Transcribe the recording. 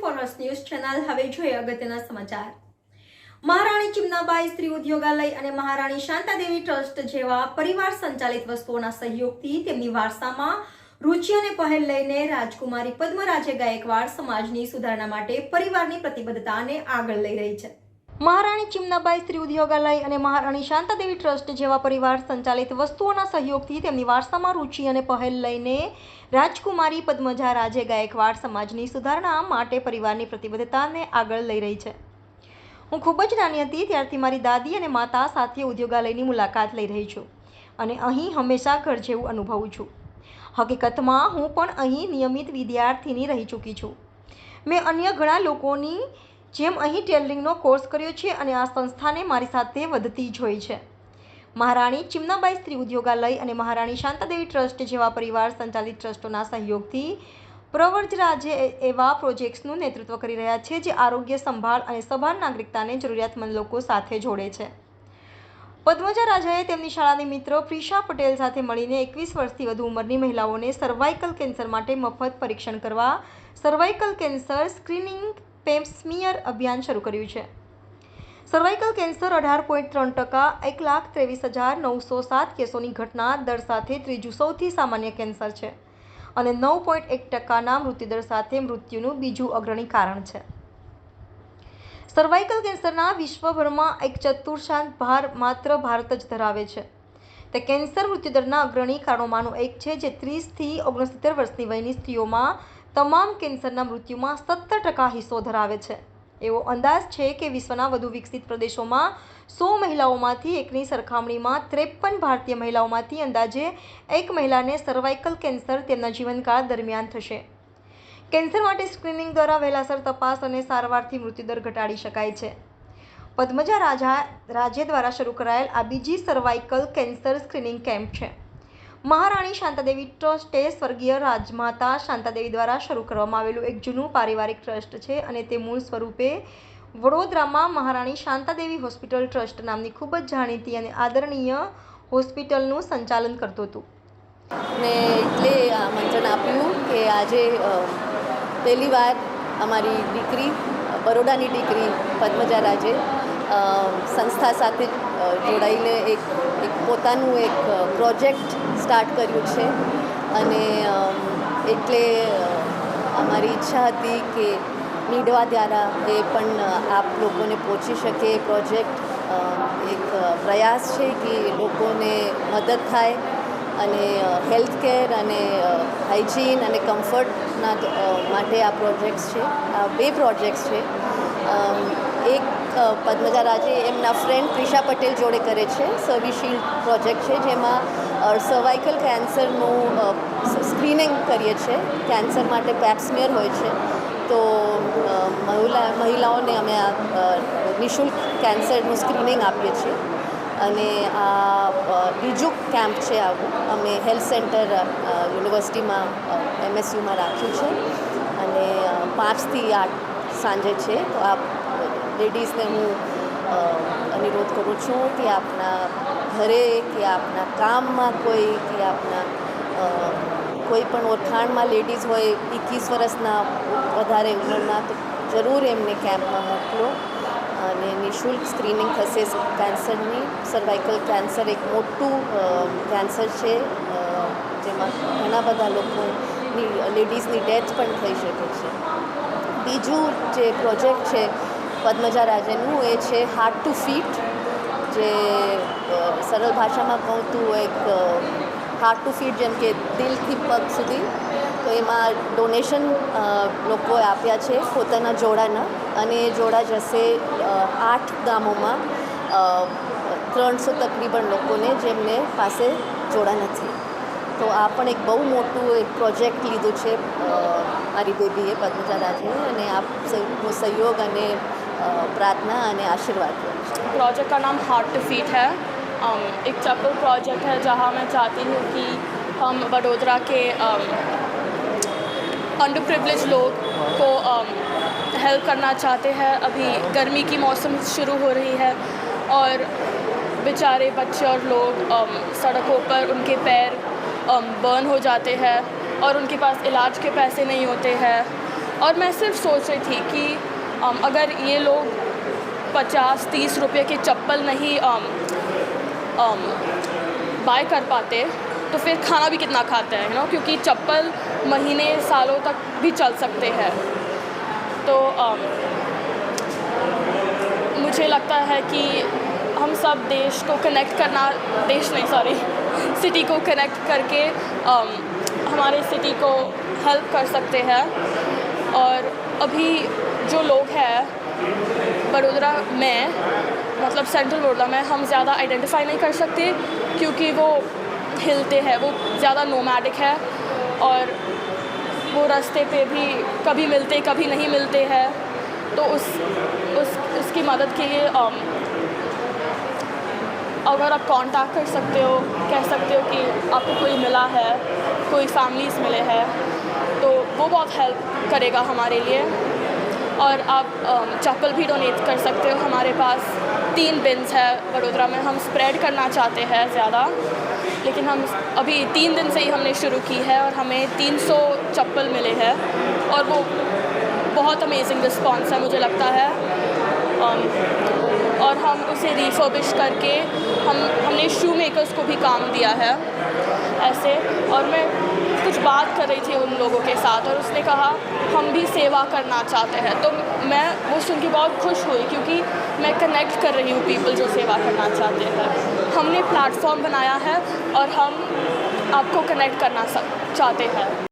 Four news channel હવે જોઈએ અગત્યના સમાચાર. મહારાણી ચિમનાબાઈ સ્ત્રી ઉદ્યોગાલય અને મહારાણી શાંતાદેવી ટ્રસ્ટ જેવા પરિવાર સંચાલિત વસ્તુઓના સહયોગથી તેમની વારસામાં રુચિ અને પહેલ લઈને રાજકુમારી પદ્મરાજે ગાયકવાડ સમાજની સુધારણા માટે પરિવારની પ્રતિબદ્ધતાને આગળ લઈ રહી છે. મહારાણી ચિમનાબાઈ સ્ત્રી ઉદ્યોગાલય અને મહારાણી શાંતાદેવી ટ્રસ્ટ જેવા પરિવાર સંચાલિત વસ્તુઓના સહયોગથી તેમની વારસામાં રુચિ અને પહેલ લઈને રાજકુમારી પદ્મજા રાજે ગાયકવાડ સમાજની સુધારણા માટે પરિવારની પ્રતિબદ્ધતાને આગળ લઈ રહી છે. હું ખૂબ જ નાની હતી, ત્યારથી મારી દાદી અને માતા સાથે ઉદ્યોગાલયની મુલાકાત લઈ રહી છું અને અહીં હંમેશા ઘર જેવું અનુભવું છું. હકીકતમાં હું પણ અહીં નિયમિત વિદ્યાર્થીની રહી ચૂકી છું. મેં અન્ય ઘણા લોકોની જેમ અહીં ટેલરિંગનો કોર્સ કર્યો છે અને આ સંસ્થાને મારી સાથે વધતી જોઈ છે. મહારાણી ચિમનાબાઈ સ્ત્રી ઉદ્યોગાલય અને મહારાણી શાંતાદેવી ટ્રસ્ટ જેવા પરિવાર સંચાલિત ટ્રસ્ટોના સહયોગથી પ્રવર્જરાજે એવા પ્રોજેક્ટ્સનું નેતૃત્વ કરી રહ્યા છે જે આરોગ્ય સંભાળ અને સભાન નાગરિકતાને જરૂરિયાતમંદ લોકો સાથે જોડે છે. પદ્મજા રાજાએ તેમની શાળાની મિત્ર પ્રિશા પટેલ સાથે મળીને એકવીસ વર્ષથી વધુ ઉંમરની મહિલાઓને સર્વાઇકલ કેન્સર માટે મફત પરીક્ષણ કરવા સર્વાઇકલ કેન્સર સ્ક્રીનિંગ પેમ્સમિયર અભિયાન શરૂ કર્યું છે. સર્વાઇકલ કેન્સર અઢાર પોઈન્ટ ત્રણ ટકા, એક લાખ ત્રેવીસ હજાર નવસો સાત કેસોની ઘટના દર સાથે ત્રીજું સૌથી સામાન્ય કેન્સર છે અને નવ પોઈન્ટ એક ટકાના મૃત્યુદર સાથે મૃત્યુનું બીજું અગ્રણી કારણ છે. સર્વાઇકલ કેન્સરના વિશ્વભરમાં એક ચતુર્થાંશ ભાર માત્ર ભારત જ ધરાવે છે. તે કેન્સર મૃત્યુદરના અગ્રણી કારણોમાંનું એક છે જે ત્રીસથી ઓગણસિત્તેર વર્ષની વયની સ્ત્રીઓમાં તમામ કેન્સરના મૃત્યુમાં સત્તર ટકા હિસ્સો ધરાવે છે. એવો અંદાજ છે કે વિશ્વના વધુ વિકસિત પ્રદેશોમાં સો મહિલાઓમાંથી એકની સરખામણીમાં ત્રેપન ભારતીય મહિલાઓમાંથી અંદાજે એક મહિલાને સર્વાઇકલ કેન્સર તેમના જીવનકાળ દરમિયાન થશે. કેન્સર માટે સ્ક્રીનિંગ દ્વારા વહેલાસર તપાસ અને સારવારથી મૃત્યુદર ઘટાડી શકાય છે. પદ્મજા રાજા રાજે દ્વારા શરૂ કરાયેલ આ બીજી સર્વાઇકલ કેન્સર સ્ક્રીનિંગ કેમ્પ છે. મહારાણી શાંતાદેવી ટ્રસ્ટે સ્વર્ગીય રાજમાતા શાંતાદેવી દ્વારા શરૂ કરવામાં આવેલું એક જૂનું પારિવારિક ટ્રસ્ટ છે અને તે મૂળ સ્વરૂપે વડોદરામાં મહારાણી શાંતાદેવી હોસ્પિટલ ટ્રસ્ટ નામની ખૂબ જ જાણીતી અને આદરણીય હોસ્પિટલનું સંચાલન કરતું હતું. ને એટલે આમંત્રણ આપ્યું કે આજે પહેલી વાર અમારી દીકરી બરોડાની દીકરી પદ્મજા રાજે સંસ્થા સાથે જોડાઈને એક એક પોતાનું એક પ્રોજેક્ટ સ્ટાર્ટ કર્યું છે. અને એટલે અમારી ઈચ્છા હતી કે મીડવા દ્વારા એ પણ આપ લોકોને પહોંચી શકે એ પ્રોજેક્ટ. એક પ્રયાસ છે કે લોકોને મદદ થાય અને હેલ્થ કેર અને હાઇજીન અને કમ્ફર્ટના માટે આ પ્રોજેક્ટ્સ છે. આ બે પ્રોજેક્ટ્સ છે. એક પદ્મજા રાજે એમના ફ્રેન્ડ પ્રિશા પટેલ જોડે કરે છે સર્વિશિલ્ડ પ્રોજેક્ટ છે, જેમાં સર્વાઇકલ કેન્સરનું સ્ક્રીનિંગ કરીએ છીએ કેન્સર માટે પેપ્સમેર હોય છે. તો મહિલા, મહિલાઓને અમે આ નિઃશુલ્ક કેન્સરનું સ્ક્રીનિંગ આપીએ છીએ. અને આ બીજું કેમ્પ છે આવું, અમે હેલ્થ સેન્ટર યુનિવર્સિટીમાં એમએસયુમાં રાખ્યું છે. અને પાંચથી આઠ સાંજે છે. તો આપ લેડીઝને હું અનુરોધ કરું છું કે આપના ઘરે, કે આપના કામમાં કોઈ, કે આપના કોઈ પણ ઓળખાણમાં લેડીઝ હોય, એકવીસ વર્ષના વધારે ઉંમરના, તો જરૂર એમને કેમ્પમાં મોકલો. અને નિઃશુલ્ક સ્ક્રીનિંગ થશે કેન્સરની સર્વાઇકલ કેન્સર એક મોટું કેન્સર છે જેમાં ઘણા બધા લોકોની, લેડીઝની ડેથ પણ થઈ શકે છે. બીજું જે પ્રોજેક્ટ છે પદ્મજા રાજેનું એ છે હાર્ટ ટુ ફીટ જે સરળ ભાષામાં કહું તો એક હાર્ટ ટુ ફીટ જેમ કે દિલથી પગ સુધી. તો એમાં ડોનેશન લોકોએ આપ્યા છે પોતાના જોડાના. અને એ જોડા જશે આઠ ગામોમાં ત્રણસો તકરીબન લોકોને જેમને પાસે જોડા નથી. તો આ પણ એક બહુ મોટું એક પ્રોજેક્ટ લીધું છે મારી બેબીએ પદ્મજા રાજે અને સૌનો સહયોગ અને પ્રાર્થના અને આશીર્વાદ છે प्रोजेक्ट का नाम हार्ट टू फीट है um, एक चपल प्रोजेक्ट है जहाँ मैं चाहती हूँ कि हम वडोदरा के अंडर प्रिवलेज लोग को हेल्प करना चाहते हैं अभी गर्मी की मौसम शुरू हो रही है और बेचारे बच्चे और लोग um, सड़कों पर उनके पैर बर्न हो जाते हैं और उनके पास इलाज के पैसे नहीं होते हैं और मैं सिर्फ सोच रही थी कि अम, अगर ये लोग पचास तीस रुपए के चप्पल नहीं अम, अम, बाय कर पाते तो फिर खाना भी कितना खाते हैं ना क्योंकि चप्पल महीने सालों तक भी चल सकते हैं। तो अम, मुझे लगता है कि हम सब देश को कनेक्ट करना देश नहीं सॉरी सिटी को कनेक्ट करके अम, हमारे सिटी को हेल्प कर सकते हैं। और अभी जो लोग हैं बड़ोदरा में मतलब सेंट्रल बड़ोदरा में हम ज़्यादा आइडेंटिफाई नहीं कर सकते क्योंकि वो हिलते हैं वो ज़्यादा नोमैडिक है और वो रास्ते पे भी कभी मिलते कभी नहीं मिलते हैं। तो उस उस उसकी मदद के लिए अम, अगर आप कांटेक्ट कर सकते हो कह सकते हो कि आपको कोई मिला है कोई फैमिलीज़ मिले हैं तो वो बहुत हेल्प करेगा हमारे लिए। और आप चप्पल भी डोनेट कर सकते हो। हमारे पास तीन बिन्स है वडोदरा में। हम स्प्रेड करना चाहते हैं ज़्यादा, लेकिन हम अभी तीन दिन से ही हमने शुरू की है और हमें 300 चप्पल मिले हैं और वो बहुत अमेजिंग रिस्पॉन्स है, मुझे लगता है। और हम उसे रिफर्बिश करके हम, हमने शू मेकर्स को भी काम दिया है, ऐसे। और मैं कुछ बात कर रही थी उन लोगों के साथ और उसने कहा, हम भी सेवा करना चाहते हैं। तो मैं, वो सुन के बहुत खुश हुई क्योंकि मैं कनेक्ट कर रही हूँ पीपल जो सेवा करना चाहते हैं। हमने प्लेटफॉर्म बनाया है और हम आपको कनेक्ट करना चाहते हैं।